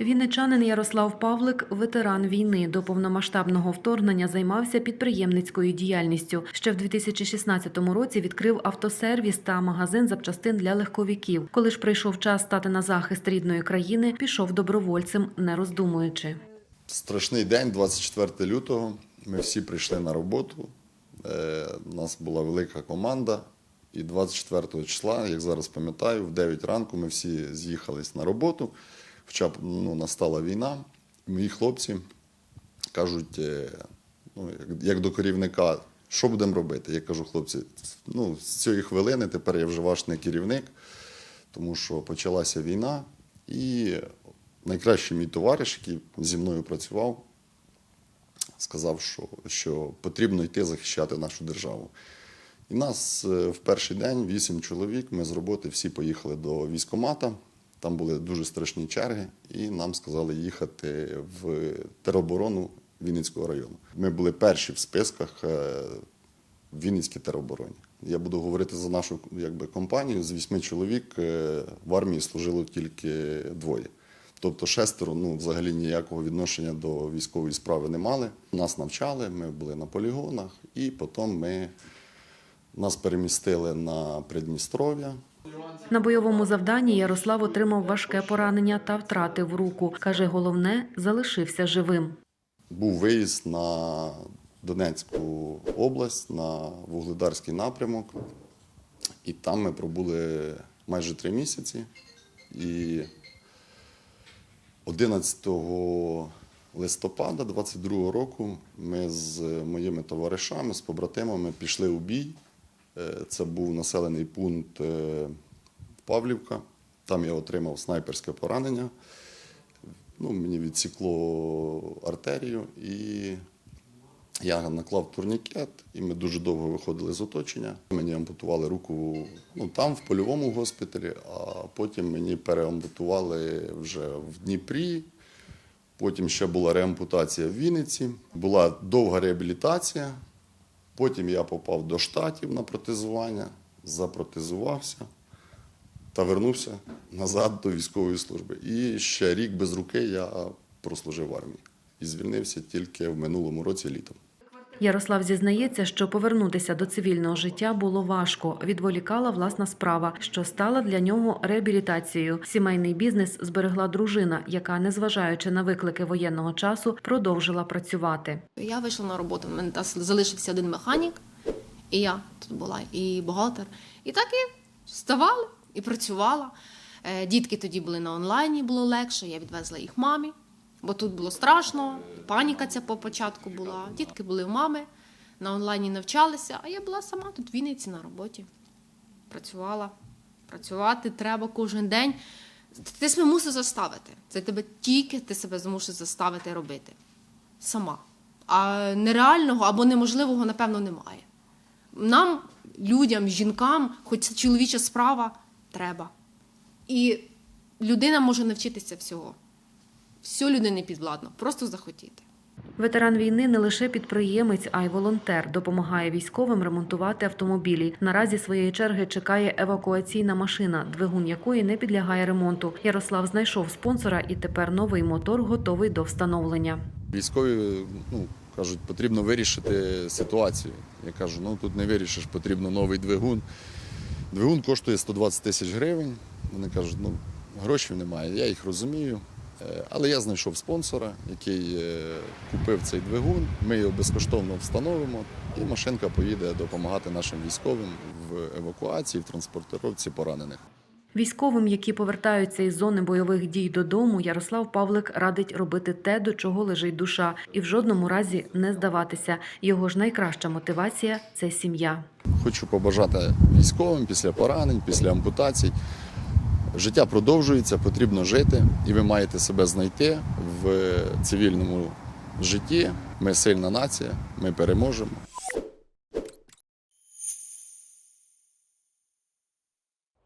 Вінничанин Ярослав Павлик, ветеран війни, до повномасштабного вторгнення займався підприємницькою діяльністю. Ще в 2016 році відкрив автосервіс та магазин запчастин для легковиків. Коли ж прийшов час стати на захист рідної країни, пішов добровольцем, не роздумуючи. Страшний день, 24 лютого. Ми всі прийшли на роботу. Е, У нас була велика команда. І 24 числа, як зараз пам'ятаю, в 9 ранку ми всі з'їхались на роботу. Хоча б ну, настала війна. Мої хлопці кажуть, е, ну, як, до керівника, що будемо робити? Я кажу, хлопці, ну, з цієї хвилини тепер я вже ваш не керівник, тому що почалася війна. І найкращий мій товариш, який зі мною працював, сказав, що, що потрібно йти захищати нашу державу. І нас е, в перший день, вісім чоловік, ми з роботи всі поїхали до військкомата. Там були дуже страшні черги, і нам сказали їхати в тероборону Вінницького району. Ми були перші в списках е, в Вінницькій теробороні. Я буду говорити за нашу якби, компанію. З вісьми чоловік е, в армії служило тільки двоє. Тобто шестеро ну, взагалі ніякого відношення до військової справи не мали. Нас навчали, ми були на полігонах, і потім ми, нас перемістили на Придністров'я. На бойовому завданні Ярослав отримав важке поранення та втратив руку. Каже, головне залишився живим. Був виїзд на Донецьку область, на Вугледарський напрямок. І там ми пробули майже три місяці. І 11 листопада 22 року ми з моїми товаришами, з побратимами пішли у бій. Е, Це був населений пункт е, Павлівка. Там я отримав снайперське поранення. Ну, мені відсікло артерію, і я наклав турнікет, і ми дуже довго виходили з оточення. Мені ампутували руку ну, там, в польовому госпіталі, а потім мені переампутували вже в Дніпрі. Потім ще була реампутація в Вінниці, була довга реабілітація. Потім я попав до штатів на протезування, запротезувався та вернувся назад до військової служби. І ще рік без руки я прослужив в армії і звільнився тільки в минулому році літом. Ярослав зізнається, що повернутися до цивільного життя було важко. Відволікала власна справа, що стала для нього реабілітацією. Сімейний бізнес зберегла дружина, яка, незважаючи на виклики воєнного часу, продовжила працювати. Я вийшла на роботу. У мене залишився один механік, і я тут була, і бухгалтер. І так і вставала і працювала. Е, Дітки тоді були на онлайні, було легше. Я відвезла їх мамі, бо тут було страшно. Паніка ця по початку була. Дітки були в мами, на онлайні навчалися, а я була сама тут в Вінниці на роботі. Працювала. Працювати треба кожен день. Ти себе мусиш заставити. Це тебе тільки ти себе змусиш заставити робити сама. А нереального або неможливого, напевно, немає. Нам, людям, жінкам, хоч це чоловіча справа, треба. І людина може навчитися всього. Все людині підвладно, просто захотіти. Ветеран війни не лише підприємець, а й волонтер. Допомагає військовим ремонтувати автомобілі. Наразі своєї черги чекає евакуаційна машина, двигун якої не підлягає ремонту. Ярослав знайшов спонсора, і тепер новий мотор готовий до встановлення. Військові ну, кажуть, потрібно вирішити ситуацію. Я кажу, ну тут не вирішиш, потрібно новий двигун. Двигун коштує 120 тисяч гривень. Вони кажуть, ну грошей немає, я їх розумію. Е, Але я знайшов спонсора, який е, купив цей двигун. Ми його безкоштовно встановимо, і машинка поїде допомагати нашим військовим в евакуації, в транспортировці поранених. Військовим, які повертаються із зони бойових дій додому, Ярослав Павлик радить робити те, до чого лежить душа, і в жодному разі не здаватися. Його ж найкраща мотивація це сім'я. Хочу побажати військовим після поранень, після ампутацій. Життя продовжується, потрібно жити, і ви маєте себе знайти в цивільному житті. Ми сильна нація, ми переможемо.